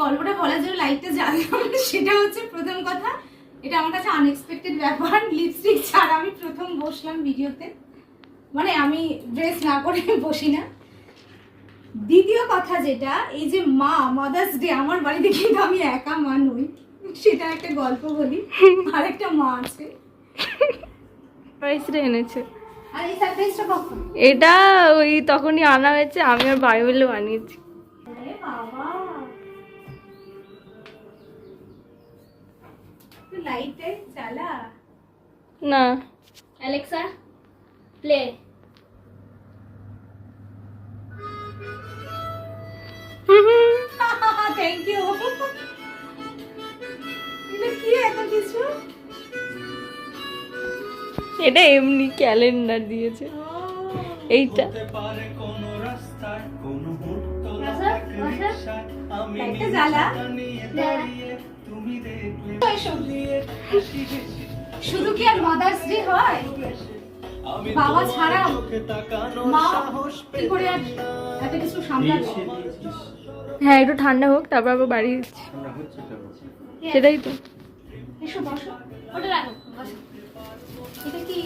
গল্পটা বলার জন্য লাইটটা জ্বাললাম সেটা হচ্ছে প্রথম কথা। এটা আমার কাছে আনএক্সপেক্টেড ব্যাপার লিপস্টিক ছাড়া আমি প্রথম বসলাম ভিডিওতে। মানে আমি ড্রেস না করে বসি না। দ্বিতীয় কথা যেটা এই যে মা মাদার্স ডে আমার বাড়িতে কিন্তু আমি একা মা নই সেটা একটা গল্প বলি। আর একটা মা আছে। এনেছে। এটা ওই তখনই আনা হয়েছে আমি আর ভাই মিলে বানিয়েছি। বাবা। লাইটে চালা না। অ্যালেক্সা প্লে থ্যাংক ইউ কি এত কিছু? এটা এমনি ক্যালেন্ডার দিয়েছে। এইটা। হতে পারে কোনো রাস্তায় কোনো মুহূর্ত এক। রিকশায় আমি শুধু কি আর মাদার্স ডে হয়? বাবা ছাড়া মা কি করে আর এত কিছু সামলাবে হ্যাঁ একটু ঠান্ডা হোক তারপর আবার বাড়ি যাচ্ছি। সেটাই তো। এসো বসো। ওটা রাখো বসো। এটা কি?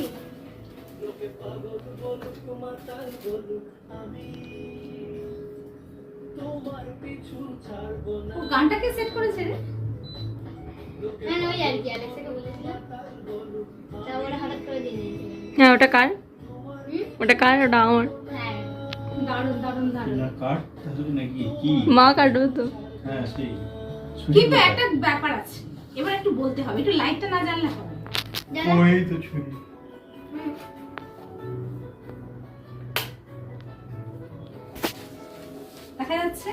তোমার পিছু ছাড়বো না। ও গানটাকে সেট করেছে রে। হ্যাঁ হ্যাঁ ওটা কার? ওটা কার? ওটা আমার। হ্যাঁ। মা কাটবে তো। হ্যাঁ কিন্তু একটা ব্যাপার আছে। এবার একটু বলতে হবে একটু লাইটটা না জানলে হবে ওই তো ছুরি দেখা যাচ্ছে?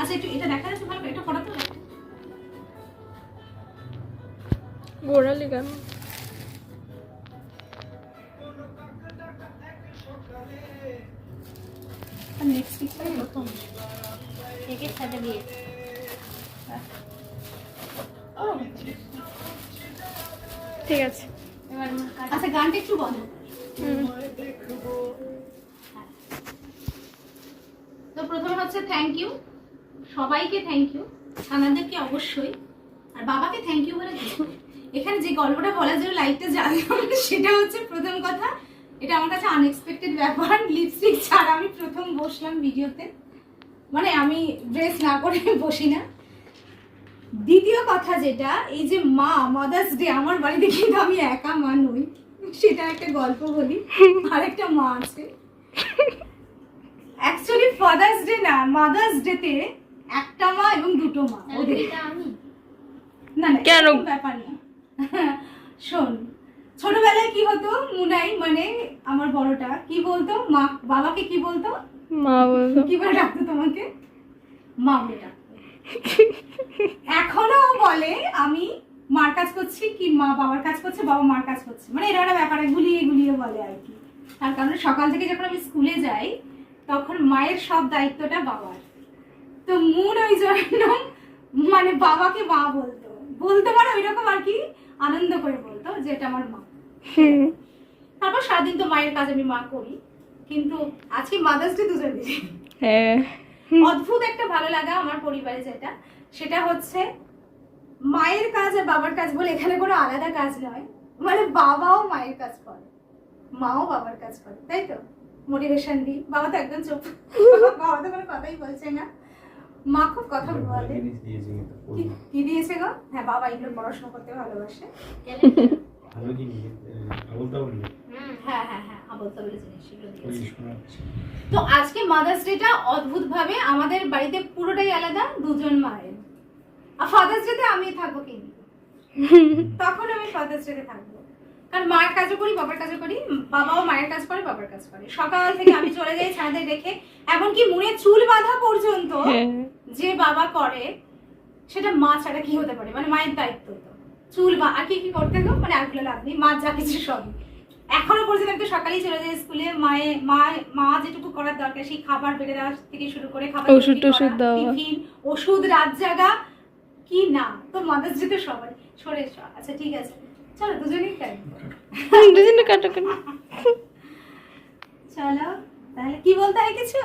আচ্ছা একটু এটা দেখা যাচ্ছে ভালো এটা পড়াতে গোড়ালি কেন? নেক্সট পিকচার দিয়ে? ঠিক আছে। এবার আচ্ছা গানটা একটু হুম। তো প্রথমে হচ্ছে থ্যাংক ইউ সবাইকে থ্যাংক ইউ ছানাদেরকে অবশ্যই। আর বাবাকে থ্যাংক ইউ বলে। এখানে যে গল্পটা বলার জন্য লাইটটা জ্বাললাম সেটা হচ্ছে প্রথম কথা। এটা আমার কাছে আনএক্সপেক্টেড ব্যাপার। লিপস্টিক ছাড়া আমি প্রথম বসলাম ভিডিওতে। মানে আমি ড্রেস না করে বসি না। দ্বিতীয় কথা যেটা এই যে মা মাদার্স ডে আমার বাড়িতে কিন্তু আমি একা মা নই। সেটা একটা গল্প বলি। আর একটা মা আছে। অ্যাকচুয়ালি ফাদার্স ডে না মাদার্স ডে তে একটা মা এবং দুটো মা। ওদের। না না কেন? ব্যাপার না। শোন ছোটবেলায় কি হতো মুনাই মানে আমার বড়টা কি বলতো? মা বাবাকে কি বলতো? মা বলতো। কি বলে ডাকতো তোমাকে? মা বলে ডাকতো। এখনও বলে আমি মার কাজ করছি কি মা বাবার কাজ করছে বাবা মার কাজ করছে। মানে এটা একটা ব্যাপারে গুলিয়ে গুলিয়ে বলে আর কি। তার কারণে সকাল থেকে যখন আমি স্কুলে যাই তখন মায়ের সব দায়িত্বটা বাবার। তো মুন ওই জন্য মানে বাবাকে মা বলতো। বলতে পারে ওই রকম আর কি আনন্দ করে বলতো যে এটা আমার মা। তারপর সারাদিন তো মায়ের কাজ আমি মা করি কিন্তু আজকে মাদার্স ডে দুজন হ্যাঁ। অদ্ভুত একটা ভালো লাগা আমার পরিবারে যেটা সেটা হচ্ছে মায়ের কাজ আর বাবার কাজ বলে এখানে কোনো আলাদা কাজ নয় মানে বাবাও মায়ের কাজ করে মাও বাবার কাজ করে তাই তো? মোটিভেশন দিই বাবা তো একদম চুপ। বাবা তো কোনো কথাই বলছে না। মা খুব কথা বলে। দিয়েছে কিন্তু কি- কি দিয়েছে গো? হ্যাঁ বাবা এগুলো পড়াশোনা করতে ভালোবাসে। হ্যাঁ হ্যাঁ হ্যাঁ তো আজকে মাদার্স ডেটা অদ্ভুত ভাবে আমাদের বাড়িতে পুরোটাই আলাদা দুজন মায়ের। আর ফাদার্স ডেতে আমি থাকব কিন্তু। তখন আমি ফাদার্স ডেতে থাকব। কারণ মায়ের কাজও করি বাবার কাজও করি বাবাও মায়ের কাজ করে বাবার কাজ করে। সকাল থেকে আমি চলে যাই ছাদের রেখে এমনকি মুড়ে চুল বাঁধা পর্যন্ত হ্যাঁ। যে বাবা করে সেটা মা ছাড়া কি হতে পারে? মানে মায়ের দায়িত্ব তো। চুল বা আর কি কি করতে গো? মানে আগুলো লাভ নেই মা যা কিছু সবই এখনও পর্যন্ত আমি তো সকালেই চলে যাই স্কুলে মায়ে মা মা যেটুকু করার দরকার সেই খাবার বেড়ে দেওয়া থেকে শুরু করে খাবার ওষুধ টষুধ। টিফিন ওষুধ রাত জাগা কি না? তো মাদার যেতে সবাই। সরে। আচ্ছা ঠিক আছে। চলো দুজনেই খাই দুজনে কাটো কেন চলো তাহলে কি বলতে হয় কিছু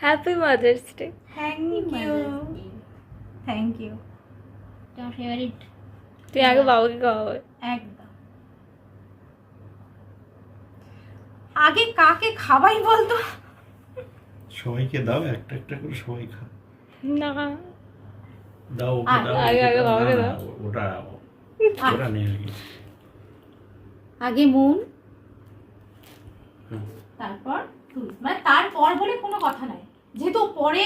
happy mother's day thank you thank you তোমার ফেভারিট তুই আগে বাবাকে খাওয়াবে। একদম। আগে কাকে খাবাই বলতো? সবাইকে দাও একটা একটা করে সবাই খা। না। দাও আগে- দাও আগে- আগে। বাবাকে দাও। ওটা ওটা কি আগে মুন তারপর মানে তারপর বলে কোনো কথা নাই। যেহেতু পরে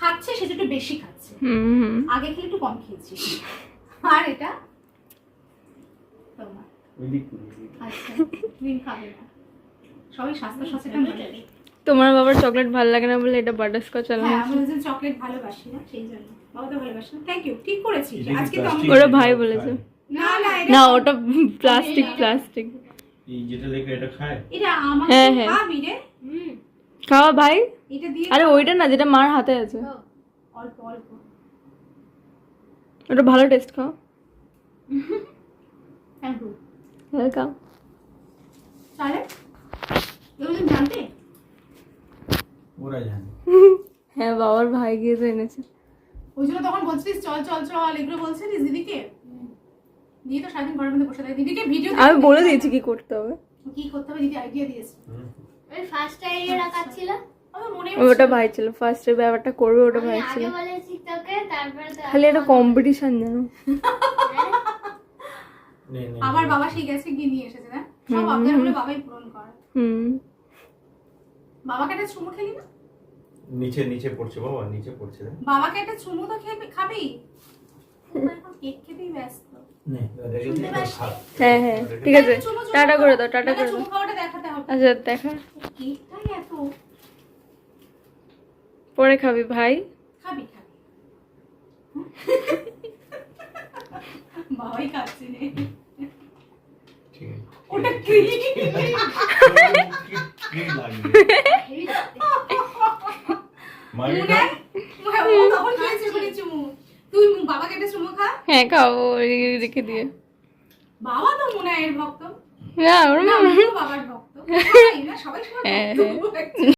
খাচ্ছে সেটা একটু বেশি খাচ্ছে। আগে খেলে একটু কম খেয়েছিস আর এটা তোমার। আচ্ছা তুমি খাবে না। সবাই স্বাস্থ্য সচেতন তোমার বাবার চকলেট ভালো লাগে না বলে এটা বাটারস্কচ আনলাম হ্যাঁ আমি চকলেট ভালোবাসি না সেই জন্য। বাবা তো ভালোবাসি না। থ্যাংক ইউ ঠিক করেছিস। আজকে তো ওরা ভাই। বলেছে। না না ওটা প্লাস্টিক প্লাস্টিক এই যেটা লেখা এটা খায়? এটা আমার হ্যাঁ, হ্যাঁ। হুম। খাওয়া ভাই? আরে ওইটা না যেটা মার হাতে আছে। ওটা ভালো টেস্ট খাও। ওয়েলকাম হ্যাঁ বাবার ভাই গিয়ে তো এনেছে। ওই জন্য তখন বলছিস চল চল চল এগুলো বলছিলিস দিদিকে? দিদি তো সারাদিন ঘরের মধ্যে বসে থাকে। দিদিকে ভিডিও আমি বলে দিয়েছি কি করতে হবে। কি করতে হবে? দিদি আইডিয়া দিয়েছে। ওই ফার্স্ট আইডিয়া রাখাচ্ছিল। আমার ওটা ভাই ছিল ফার্স্টে ব্যাপারটা করবে ওটা ভাই ছিল। খালি কম্পিটিশন জানো। নে, নে, আমার বাবা সেই গেছে গিয়ে নিয়ে এসেছে না? সব আপনার বলে বাবাই পূরণ করে। হুম। বাবাকে একটা চুমু খেলি না? নিচে নিচে পড়ছে বাবা নিচে পড়ছে। বাবাকে একটা চুমু তো খেয়ে খাবি? হ্যাঁ হ্যাঁ ঠিক আছে। টাটা করে দাও টাটা করে দাও। আচ্ছা দেখা। পরে খাবি ভাই। খাবি বাবাই খাচ্ছে। ওটা তুই বাবা কেটে সুমো খা। হ্যাঁ খাব রেখে দিয়ে। বাবা তো মনে হয় এর ভক্ত। হ্যাঁ ওর না আমিও বাবার ভক্ত। সবাই না সবাই